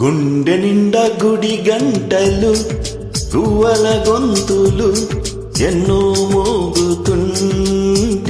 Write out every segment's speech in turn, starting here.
గుండె నిండా గుడి గంటలు గువ్వల గొంతులు ఎన్నో మోగుతుండ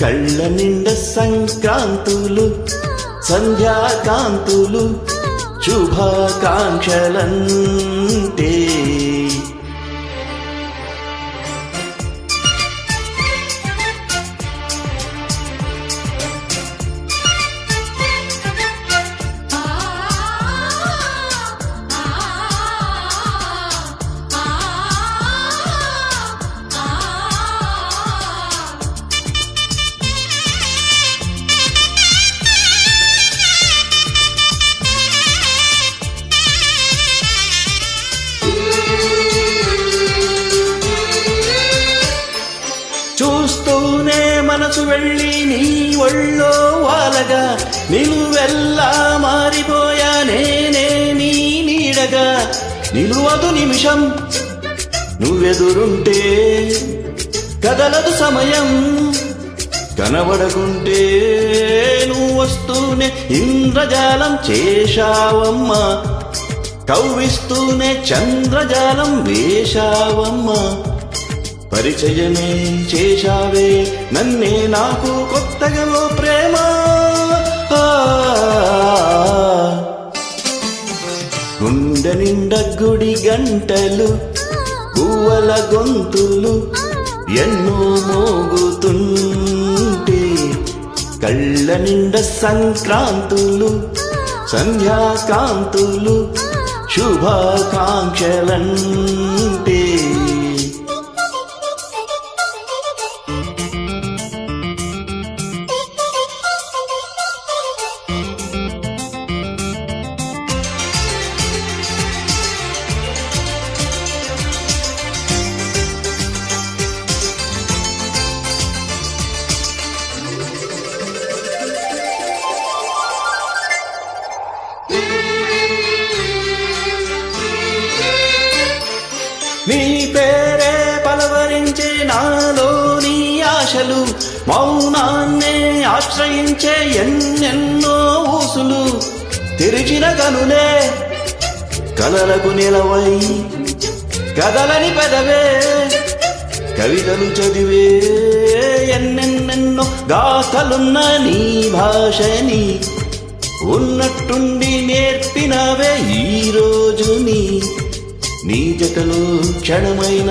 కళ్ళ నిండా సంక్రాంతులు సంధ్యాకాంతులు శుభాకాంక్షలంటే చూస్తూనే మనసు వెళ్ళి నీ ఒళ్ళో వాలగా నిలువెల్లా మారిపోయా నేనే నీ నీడగా. నిలువదు నిమిషం నువ్వెదురుంటే కదలదు సమయం. కనబడకుంటే నువ్వు వస్తూనే ఇంద్రజాలం చేశావమ్మా. కవ్విస్తూనే చంద్రజాలం వేశావమ్మా. పరిచయమే చేశావే నన్నే నాకు కొత్తగా ప్రేమ. గుండె నిండ గుడి గంటలు పువ్వల గొంతులు ఎన్నో మోగుతుంటే కళ్ళ నిండ సంక్రాంతులు సంధ్యాకాంతులు శుభాకాంక్షలంటే నీ పేరే పలవరించే నాలోని ఆశలు మౌనాన్నే ఆశ్రయించే ఎన్నెన్నో ఊసులు తెరిచిన కనులే కలలకు నిలవై కదలని పెదవే కవితలు చదివే ఎన్నెన్నెన్నో గాథలున్న నీ భాషని ఉన్నట్టుండి నేర్పినవే ఈ రోజుని. నీ జతలో క్షణమైన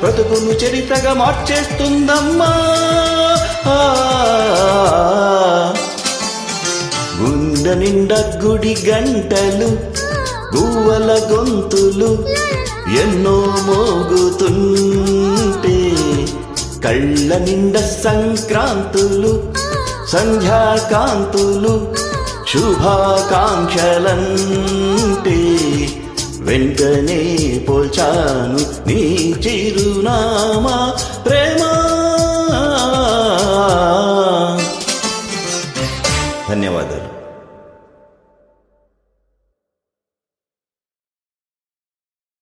బ్రతుకును చరిత్రగా మార్చేస్తుందమ్మా. గుండె నిండా గుడి గంటలు గువ్వల గొంతులు ఎన్నో మోగుతుంటే కళ్ళ నిండా సంక్రాంతులు సంధ్యాకాంతులు శుభాకాంక్షలంటే వెంటనే పోల్చాను నీ చిరునామా ప్రేమ. ధన్యవాదాలు.